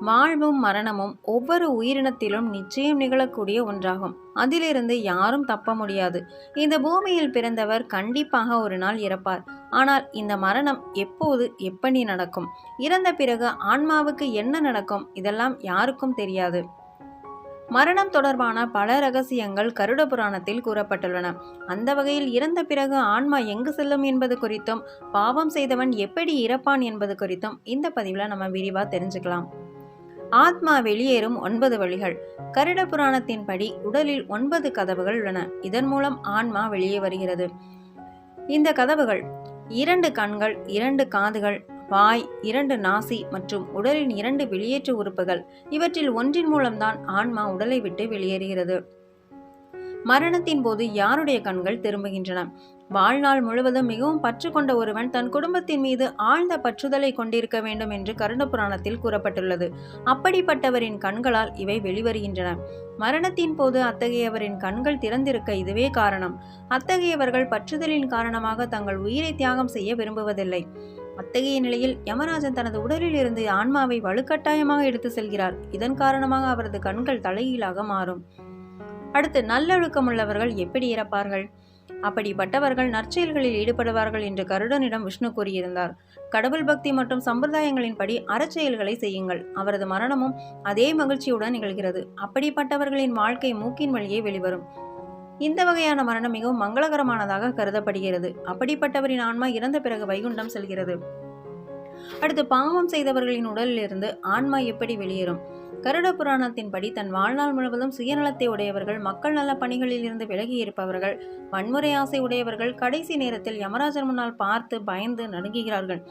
வாழ்வும் மரணமும் ஒவ்வொரு உயிரினத்திலும் நிச்சயம் நிகழக்கூடிய ஒன்றாகும். அதிலிருந்து யாரும் தப்ப முடியாது. இந்த பூமியில் பிறந்தவர் கண்டிப்பாக ஒரு நாள் இறப்பார். ஆனால் இந்த மரணம் எப்போது எப்படி நடக்கும்? இறந்த பிறகு ஆன்மாவுக்கு என்ன நடக்கும்? இதெல்லாம் யாருக்கும் தெரியாது. மரணம் தொடர்பான பல ரகசியங்கள் கருட புராணத்தில் கூறப்பட்டுள்ளன. அந்த வகையில் இறந்த பிறகு ஆன்மா எங்கு செல்லும் என்பது குறித்தும் பாவம் செய்தவன் எப்படி இறப்பான் என்பது குறித்தும் இந்த பதிவில் நம்ம விரிவாக தெரிஞ்சுக்கலாம். ஆத்மா வெளியேறும் ஒன்பது வழிகள். கருட புராணத்தின்படி உடலில் ஒன்பது கதவுகள் உள்ளன. இதன் மூலம் ஆன்மா வெளியே வருகிறது. இந்த கதவுகள் இரண்டு கண்கள் இரண்டு காதுகள் வாய் இரண்டு நாசி மற்றும் உடலின் இரண்டு வெளியேற்று உறுப்புகள். இவற்றில் ஒன்றின் மூலம்தான் ஆன்மா உடலை விட்டு வெளியேறுகிறது. மரணத்தின் போது யாருடைய கண்கள் திரும்புகின்றன? வாழ்நாள் முழுவதும் மிகவும் பற்று கொண்ட ஒருவன் தன் குடும்பத்தின் மீது ஆழ்ந்த பற்றுதலை கொண்டிருக்க வேண்டும் என்று கருண புராணத்தில் கூறப்பட்டுள்ளது. அப்படிப்பட்டவரின் கண்களால் இவை வெளிவருகின்றன. மரணத்தின் போது அத்தகையவரின் கண்கள் திறந்திருக்க இதுவே காரணம். அத்தகையவர்கள் பற்றுதலின் காரணமாக தங்கள் உயிரை தியாகம் செய்ய விரும்புவதில்லை. அத்தகைய நிலையில் யமராஜன் தனது உடலில் இருந்து ஆன்மாவை வலுக்கட்டாயமாக எடுத்து செல்கிறார். இதன் காரணமாக அவரது கண்கள் தலைகீழாக மாறும். அடுத்து நல்லொழுக்கம் உள்ளவர்கள் எப்படி இறப்பார்கள்? அப்படிப்பட்டவர்கள் நற்செயல்களில் ஈடுபடுவார்கள் என்று கருடனிடம் விஷ்ணு கூறியிருந்தார். கடவுள் பக்தி மற்றும் சம்பிரதாயங்களின்படி அறச்செயல்களை செய்யுங்கள். அவரது மரணமும் அதே மகிழ்ச்சியுடன் நிகழ்கிறது. அப்படிப்பட்டவர்களின் வாழ்க்கை மூக்கின் வழியே வெளிவரும். இந்த வகையான மரணம் மிகவும் மங்களகரமானதாக கருதப்படுகிறது. அப்படிப்பட்டவரின் ஆன்மா இறந்த பிறகு வைகுண்டம் செல்கிறது. அடுத்து பாவம் செய்தவர்களின் உடலிலிருந்து ஆன்மா எப்படி வெளியேறும்? கருட புராணத்தின்படி தன் வாழ்நாள் முழுவதும் சுயநலத்தை உடையவர்கள் மக்கள் நல பணிகளில் இருந்து விலகி இருப்பவர்கள் வன்முறை ஆசை உடையவர்கள் கடைசி நேரத்தில் யமராஜர் முன்னால் பார்த்து பயந்து நடுங்குகிறார்கள்.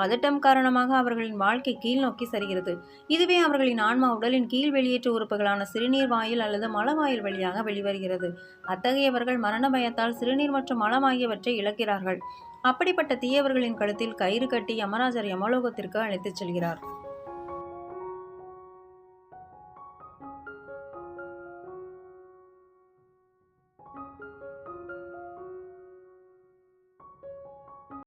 பதட்டம் காரணமாக அவர்களின் வாழ்க்கை கீழ் நோக்கி சரிகிறது. இதுவே அவர்களின் ஆன்மா உடலின் கீழ் வெளியேற்று உறுப்புகளான சிறுநீர் வாயில் அல்லது மலவாயில் வழியாக வெளிவருகிறது. அத்தகையவர்கள் மரண பயத்தால் சிறுநீர் மற்றும் மலம் ஆகியவற்றை இழக்கிறார்கள். அப்படிப்பட்ட தீயவர்களின் கழுத்தில் கயிறு கட்டி யமராஜர் யமலோகத்திற்கு அழைத்துச் செல்கிறார்.